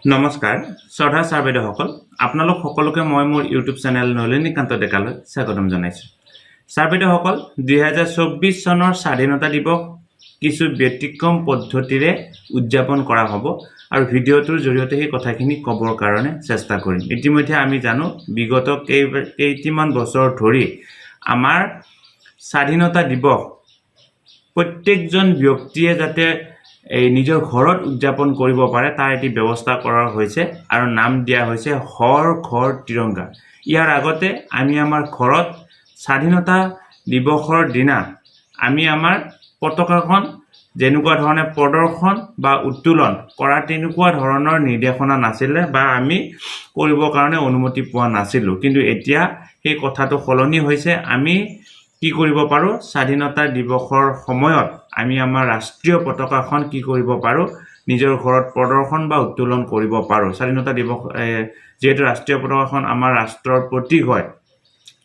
নমস্কাৰ, শ্ৰদ্ধা ছাৰ বাইদেউসকল আপোনালোক সকলোকে মই মোৰ ইউটিউব চেনেল নলিনীকান্ত ডেকালৈ স্বাগতম জনাইছোঁ। ছাৰ বাইদেউসকল দুহেজাৰ চৌব্বিছ চনৰ স্বাধীনতা দিৱস কিছু ব্যতিক্ৰম পদ্ধতিৰে উদযাপন কৰা হ'ব আৰু ভিডিঅ'টোৰ জৰিয়তে সেই কথাখিনি ক'বৰ কাৰণে চেষ্টা কৰিম। ইতিমধ্যে আমি জানো, বিগত কেই, কেইটিমান বছৰ ধৰি আমাৰ স্বাধীনতা দিৱস প্ৰত্যেকজন ব্যক্তিয়ে যাতে এই নিজৰ ঘৰত উদযাপন কৰিব পাৰে, তাৰ এটি ব্যৱস্থা কৰা হৈছে আৰু নাম দিয়া হৈছে হৰ ঘৰ তিৰংগা। ইয়াৰ আগতে আমি আমাৰ ঘৰত স্বাধীনতা দিৱসৰ দিনা আমি আমাৰ পতাকাখন যেনেকুৱা ধৰণে প্ৰদৰ্শন বা উত্তোলন কৰা তেনেকুৱা ধৰণৰ নিৰ্দেশনা নাছিলে বা আমি কৰিবৰ কাৰণে অনুমতি পোৱা নাছিলোঁ। কিন্তু এতিয়া সেই কথাটো সলনি হৈছে, আমি কি কৰিব পাৰোঁ? স্বাধীনতা দিৱসৰ সময়ত আমি আমাৰ ৰাষ্ট্ৰীয় পতাকাখন কি কৰিব পাৰোঁ? নিজৰ ঘৰত প্ৰদৰ্শন বা উত্তোলন কৰিব পাৰোঁ। স্বাধীনতা দিৱস যিহেতু ৰাষ্ট্ৰীয় পতাকাখন আমাৰ ৰাষ্ট্ৰৰ প্ৰতীক হয়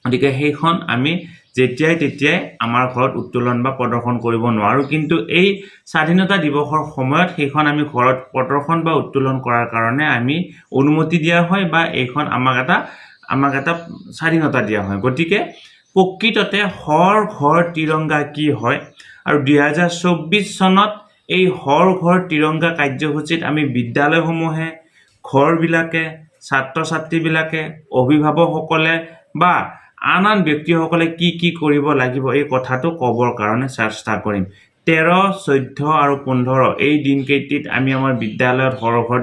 গতিকে সেইখন আমি যেতিয়াই তেতিয়াই আমাৰ ঘৰত উত্তোলন বা প্ৰদৰ্শন কৰিব নোৱাৰোঁ। কিন্তু এই স্বাধীনতা দিৱসৰ সময়ত সেইখন আমি ঘৰত প্ৰদৰ্শন বা উত্তোলন কৰাৰ কাৰণে আমি অনুমতি দিয়া হয় বা এইখন আমাক এটা আমাক এটা স্বাধীনতা দিয়া হয়। গতিকে প্ৰকৃততে হৰ ঘৰ তিৰংগা কি হয়? আৰু দুহেজাৰ চৌব্বিছ চনত এই হৰ ঘৰ তিৰংগা কাৰ্যসূচীত আমি বিদ্যালয়সমূহে ঘৰবিলাকে ছাত্ৰ ছাত্ৰীবিলাকে অভিভাৱকসকলে বা আন আন ব্যক্তিসকলে কি কি কৰিব লাগিব এই কথাটো ক'বৰ কাৰণে চেষ্টা কৰিম। তেৰ চৈধ্য আৰু পোন্ধৰ। এই দিনকেইটিত আমি আমাৰ বিদ্যালয়ত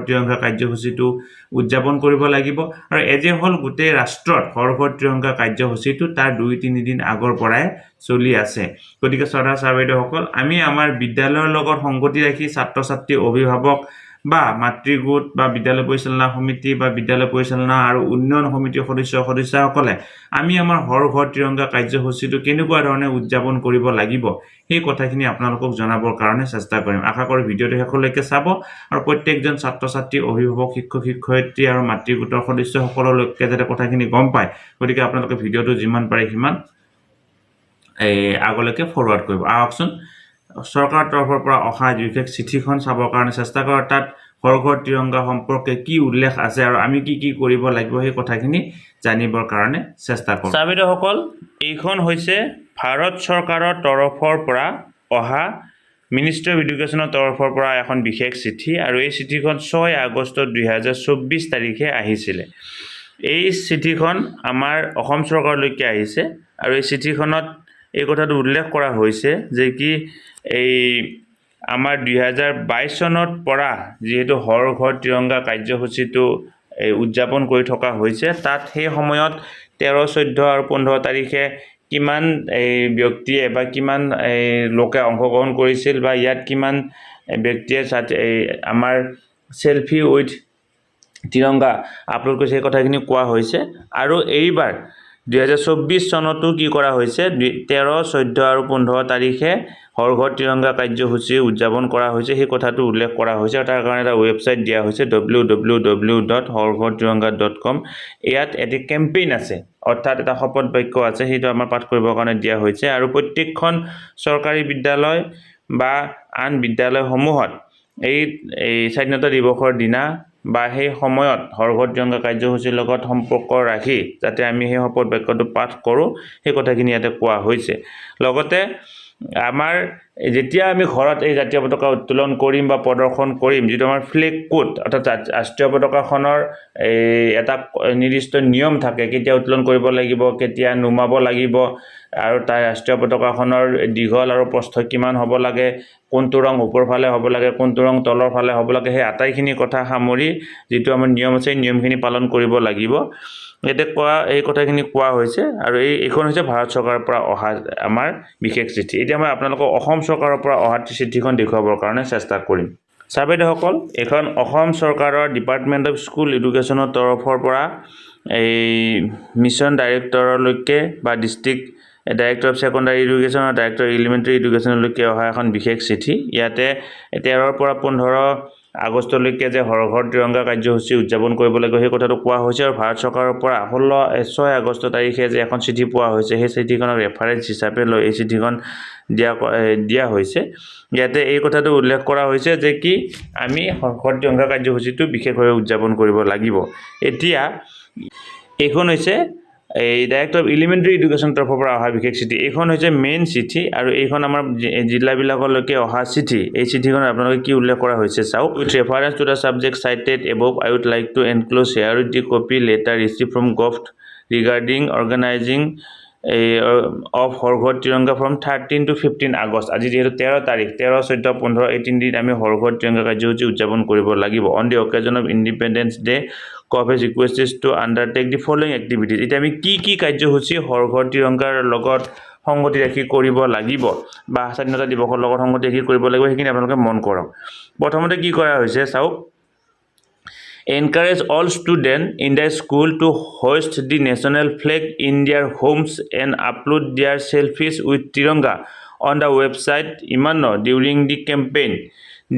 তিৰংগা কাৰ্যসূচীটো উদযাপন কৰিব লাগিব। আৰু এজে হ'ল গোটেই ৰাষ্ট্ৰত তিৰংগা কাৰ্যসূচীটো তাৰ দুই তিনিদিন আগৰ পৰাই চলি আছে। গতিকে শ্ৰদ্ধা ছাৰ বাইদেউসকল আমি আমাৰ বিদ্যালয়ৰ লগত সংগতি ৰাখি ছাত্ৰ ছাত্ৰী অভিভাৱক বা মাতৃ গোট বা বিদ্যালয় পৰিচালনা সমিতি বা বিদ্যালয় পৰিচালনা আৰু উন্নয়ন সমিতিৰ সদস্য সদস্যাসকলে, আমি আমাৰ হৰ ঘৰ তিৰংগা কাৰ্যসূচীটো কেনেকুৱা ধৰণে উদযাপন কৰিব লাগিব? সেই কথাখিনি আপোনালোকক জনাবৰ কাৰণে চেষ্টা কৰিম। আশা কৰোঁ ভিডিঅ'টো শেষলৈকে চাব আৰু প্ৰত্যেকজন ছাত্ৰ ছাত্ৰী অভিভাৱক, শিক্ষক, শিক্ষয়িত্ৰী আৰু মাতৃ গোটৰ সদস্যসকললৈকে যাতে কথাখিনি গম পায়। গতিকে আপোনালোকে ভিডিঅ'টো যিমান পাৰে সিমান এই আগলৈকে ফৰৱাৰ্ড কৰিব। আহকচোন। চৰকাৰৰ তৰফৰ পৰা অহা বিশেষ চিঠিখন চাবৰ কাৰণে চেষ্টা কৰক তাত হৰ ঘৰ তিৰংগা সম্পৰ্কে কি উল্লেখ আছে আৰু আমি কি কি কৰিব লাগিব সেই কথাখিনি জানিবৰ কাৰণে চেষ্টা কৰোঁ। ছাৰ বাইদেউসকল এইখন হৈছে ভাৰত চৰকাৰৰ তৰফৰ পৰা অহা মিনিষ্ট্ৰী অফ এডুকেশ্যনৰ তৰফৰ পৰা এখন বিশেষ চিঠি আৰু এই চিঠিখন ছয় আগষ্ট দুহেজাৰ চৌব্বিছ তাৰিখে আহিছিলে। এই চিঠিখন আমাৰ অসম চৰকাৰলৈকে আহিছে আৰু এই চিঠিখনত এই কথাটো উল্লেখ কৰা হৈছে যে কি এই আমাৰ দুহেজাৰ বাইছ চনত পৰা যিহেতু হৰ ঘৰ তিৰংগা কাৰ্যসূচীটো এই উদযাপন কৰি থকা হৈছে, তাত সেই সময়ত তেৰ, চৈধ্য আৰু পোন্ধৰ তাৰিখে কিমান এই ব্যক্তিয়ে বা কিমান এই লোকে অংশগ্ৰহণ কৰিছিল বা ইয়াত কিমান ব্যক্তিয়ে এই আমাৰ চেলফি উইথ তিৰংগা আপলোড কৰিছে, সেই কথাখিনি কোৱা হৈছে। আৰু এইবাৰ দুহেজাৰ চনতো কি কৰা হৈছে? তেৰ, চৈধ্য আৰু পোন্ধৰ তাৰিখে হৰ ঘৰ তিৰংগা কাৰ্যসূচী উদযাপন কৰা হৈছে। সেই কথাটো উল্লেখ কৰা হৈছে আৰু তাৰ কাৰণে এটা ৱেবছাইট দিয়া হৈছে W W W dot Har Ghar dot com ইয়াত এটি কেম্পেইন আছে, অৰ্থাৎ এটা শপত বাক্য আছে, সেইটো আমাৰ পাঠ কৰিবৰ কাৰণে দিয়া হৈছে। আৰু প্ৰত্যেকখন চৰকাৰী বিদ্যালয় বা আন বিদ্যালয়সমূহত এই এই স্বাধীনতা দিৱসৰ দিনা বা সেই সময়ত তিৰংগা কাৰ্যসূচীৰ লগত সম্পৰ্ক ৰাখি যাতে আমি সেই শপত বাক্যটো পাঠ কৰোঁ সেই কথাখিনি ইয়াতে কোৱা হৈছে। লগতে আমাৰ যেতিয়া আমি ঘৰত এই জাতীয় পতাকা উত্তোলন কৰিম বা প্ৰদৰ্শন কৰিম যিটো আমাৰ ফ্লেগ কোড অৰ্থাৎ ৰাষ্ট্ৰীয় পতাকাখনৰ এই এটা নিৰ্দিষ্ট নিয়ম থাকে কেতিয়া উত্তোলন কৰিব লাগিব কেতিয়া নুমাব লাগিব আৰু তাৰ ৰাষ্ট্ৰীয় পতাকাখনৰ দীঘল আৰু প্ৰস্থ কিমান হ'ব লাগে কোনটো ৰং ওপৰ ফালে হ'ব লাগে কোনটো ৰং তলৰ ফালে হ'ব লাগে সেই আটাইখিনি কথা সামৰি যিটো আমাৰ নিয়ম আছে সেই নিয়মখিনি পালন কৰিব লাগিব। ইয়াতে কোৱা এই কথাখিনি কোৱা হৈছে আৰু এই এইখন হৈছে ভাৰত চৰকাৰৰ পৰা অহা আমাৰ বিশেষ চিঠি। এতিয়া মই আপোনালোকক অসম চৰকাৰৰ পৰা অহা চিঠিখন দেখুৱাবৰ কাৰণে চেষ্টা কৰিম। ছাৰ বাইদেউসকল এইখন অসম চৰকাৰৰ ডিপাৰ্টমেণ্ট অফ স্কুল এডুকেশ্যনৰ তৰফৰ পৰা এই মিছন ডাইৰেক্টৰলৈকে বা district director of secondary education আৰু ডাইৰেক্টৰ এলিমেণ্টেৰী এডুকেশ্যনলৈকে অহা এখন বিশেষ চিঠি। ইয়াতে তেৰৰ পৰা পোন্ধৰ আগষ্টলৈকে যে হৰ ঘৰ তিৰংগা কাৰ্যসূচী উদযাপন কৰিব লাগিব সেই কথাটো কোৱা হৈছে আৰু ভাৰত চৰকাৰৰ পৰা ষোল্ল ছয় আগষ্ট তাৰিখে যে এখন চিঠি পোৱা হৈছে সেই চিঠিখনক ৰেফাৰেঞ্চ হিচাপে লৈ এই চিঠিখন দিয়া দিয়া হৈছে। ইয়াতে এই কথাটো উল্লেখ কৰা হৈছে যে কি আমি হৰ ঘৰ তিৰংগা কাৰ্যসূচীটো বিশেষভাৱে উদযাপন কৰিব লাগিব। এতিয়া এইখন হৈছে এই ডাইৰেক্টৰ অফ এলিমেণ্টেৰী এডুকেশ্যন তৰফৰ পৰা অহা বিশেষ চিঠি। এইখন হৈছে মেইন চিঠি আৰু এইখন আমাৰ জিলাবিলাকলৈকে অহা চিঠি। এই চিঠিখনত আপোনালোকে কি উল্লেখ কৰা হৈছে চাওক। With reference to the subject cited above I would like to enclose herewith the copy letter received from govt regarding organising of হৰঘৰ Tiranga from thirteen to fifteen August আজি যিহেতু তেৰ তাৰিখ, তেৰ, চৈধ্য, পোন্ধৰ এই তিনিদিন আমি হৰঘৰ তিৰংগা কাৰ্যসূচী উদযাপন কৰিব লাগিব। On the occasion of Independence Day gov has requested to undertake the following activities এতিয়া আমি কি কি কাৰ্যসূচী হৰঘৰ তিৰংগাৰ লগত সংগতি ৰাখি কৰিব লাগিব বা স্বাধীনতা দিৱসৰ লগত সংগতি ৰাখি কৰিব লাগিব সেইখিনি আপোনালোকে মন কৰক প্ৰথমতে কি কৰা হৈছে চাওক encourage all students in the school to hoist the national flag in their homes and upload their selfies with tiranga on the website imano during the campaign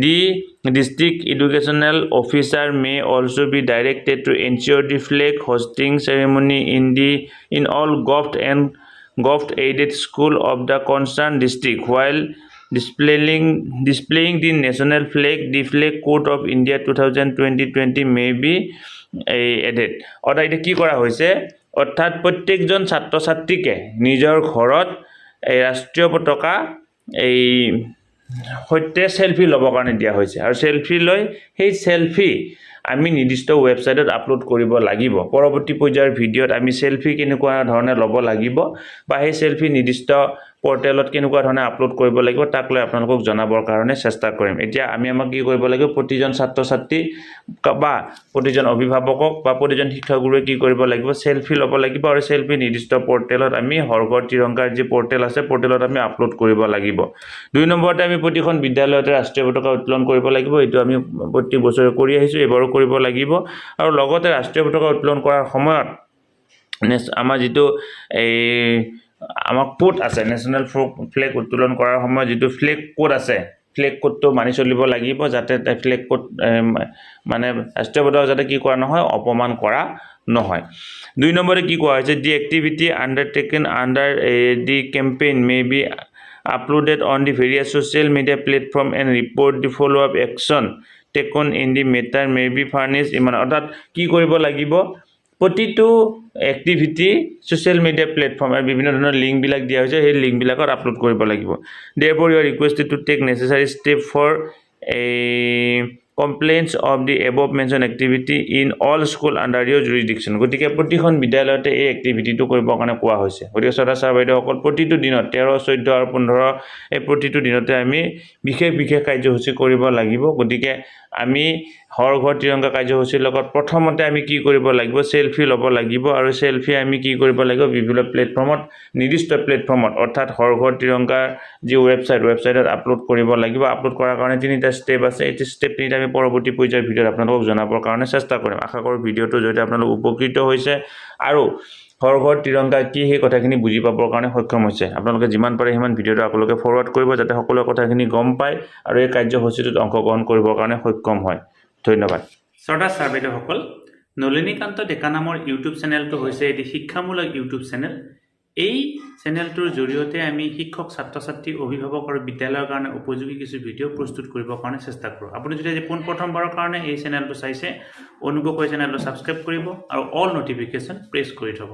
the district educational officer may also be directed to ensure the flag hosting ceremony in the in all govt and govt aided school of the concerned district while displaying displaying the national flag the flag code of india 2020 may be eh, added অৰ্থাৎ এতিয়া কি কৰা হৈছে অৰ্থাৎ প্ৰত্যেকজন ছাত্ৰ ছাত্ৰীকে নিজৰ ঘৰত এই ৰাষ্ট্ৰীয় পতাকা এই সৈতে চেলফি ল'বৰ কাৰণে দিয়া হৈছে। আৰু চেলফি লৈ সেই চেলফি আমি নিৰ্দিষ্ট ৱেবছাইটত আপলোড কৰিব লাগিব। পৰৱৰ্তী পৰ্যায়ৰ ভিডিঅ'ত আমি চেলফি কেনেকুৱা ধৰণে ল'ব লাগিব বা সেই চেলফি নিৰ্দিষ্ট পৰ্টেলত কেনেকুৱা ধৰণে আপলোড কৰিব লাগিব তাক লৈ আপোনালোকক জনাবৰ কাৰণে চেষ্টা কৰিম। এতিয়া আমি আমাক কি কৰিব লাগিব প্ৰতিজন ছাত্ৰ ছাত্ৰী বা প্ৰতিজন অভিভাৱকক বা প্ৰতিজন শিক্ষাগুৰুৱে কি কৰিব লাগিব চেলফি ল'ব লাগিব আৰু চেলফি নিৰ্দিষ্ট পৰ্টেলত আমি হৰঘৰ তিৰংগাৰ যি পৰ্টেল আছে পৰ্টেলত আমি আপলোড কৰিব লাগিব। দুই নম্বৰতে আমি প্ৰতিখন বিদ্যালয়তে ৰাষ্ট্ৰীয় পতাকা উত্তোলন কৰিব লাগিব এইটো আমি প্ৰতি বছৰে কৰি আহিছোঁ এইবাৰো কৰিব লাগিব। আৰু লগতে ৰাষ্ট্ৰীয় পতাকা উত্তোলন কৰাৰ সময়ত আমাৰ যিটো এই আমাৰ কোড আছে? নেশ্যনেল ফ্লেগ উত্তোলন কৰাৰ সময়ত যিটো ফ্লেগ কোড আছে ফ্লেগ কোডটো মানি চলিব লাগিব যাতে ফ্লেগ কোড মানে ৰাষ্ট্ৰীয় পতাকা যাতে কি কৰা নহয় অপমান কৰা নহয়। দুই নম্বৰে কি কোৱা হৈছে the activity undertaken under the campaign may be uploaded on the various social media platform and report the follow' up action taken in the matter may be furnish ইমান অৰ্থাৎ কি কৰিব লাগিব? প্ৰতিটো এক্টিভিটি ছ'চিয়েল মিডিয়া প্লেটফৰ্ম আৰু বিভিন্ন ধৰণৰ লিংকবিলাক দিয়া হৈছে, সেই লিংকবিলাকত আপলোড কৰিব লাগিব। Therefore you are requested to take necessary step for এই compliance of the above mention activity in all school under your jurisdiction গতিকে প্ৰতিখন বিদ্যালয়তে এই এক্টিভিটিটো কৰিবৰ কাৰণে কোৱা হৈছে। গতিকে শ্ৰদ্ধা ছাৰ বাইদেউসকল, প্ৰতিটো দিনত তেৰ, চৈধ্য আৰু পোন্ধৰ, এই প্ৰতিটো দিনতে আমি বিশেষ বিশেষ কাৰ্যসূচী কৰিব লাগিব। গতিকে আমি ঘৰ তিৰংগা কাৰ্যসূচীৰ লগত প্ৰথমতে আমি কি কৰিব লাগিব চেলফি ল'ব লাগিব আৰু চেলফি আমি কি কৰিব লাগিব, বিভিন্ন প্লেটফৰ্মত নিৰ্দিষ্ট প্লেটফৰ্মত অৰ্থাৎ ঘৰ তিৰংগাৰ যি ৱেবছাইট ৱেবছাইটত আপলোড কৰিব লাগিব। আপলোড কৰাৰ কাৰণে তিনিটা ষ্টেপ আছে। এই ষ্টেপ তিনিটা আমি পৰৱৰ্তী পৰ্যায়ৰ ভিডিঅ'ত আপোনালোকক জনাবৰ কাৰণে চেষ্টা কৰিম। আশা কৰোঁ ভিডিঅ'টোৰ জৰিয়তে আপোনালোক উপকৃত হৈছে আৰু হৰ ঘৰ তিৰংগা কি সেই কথাখিনি বুজি পাবৰ কাৰণে সক্ষম হৈছে। আপোনালোকে যিমান পাৰে সিমান ভিডিঅ'টো আপোনালোকে ফৰৱাৰ্ড কৰিব যাতে সকলোৱে কথাখিনি গম পায় আৰু এই কাৰ্যসূচীটোত অংশগ্ৰহণ কৰিবৰ কাৰণে সক্ষম হয়। ধন্যবাদ। শ্ৰদ্ধা ছাৰ বাইদেউসকল নলিনীকান্ত ডেকা নামৰ ইউটিউব চেনেলটো হৈছে এটি শিক্ষামূলক ইউটিউব চেনেল। এই চেনেলটোৰ জৰিয়তে আমি শিক্ষক ছাত্ৰ ছাত্ৰী অভিভাৱক আৰু বিদ্যালয়ৰ কাৰণে উপযোগী কিছু ভিডিঅ' প্ৰস্তুত কৰিবৰ কাৰণে চেষ্টা কৰোঁ। আপুনি যদি আজি পোনপ্ৰথমবাৰৰ কাৰণে এই চেনেলটো চাইছে, অনুগ্ৰহ কৰি চেনেলটো ছাবস্ক্ৰাইব কৰিব আৰু অল নটিফিকেশ্যন প্ৰেছ কৰি থ'ব।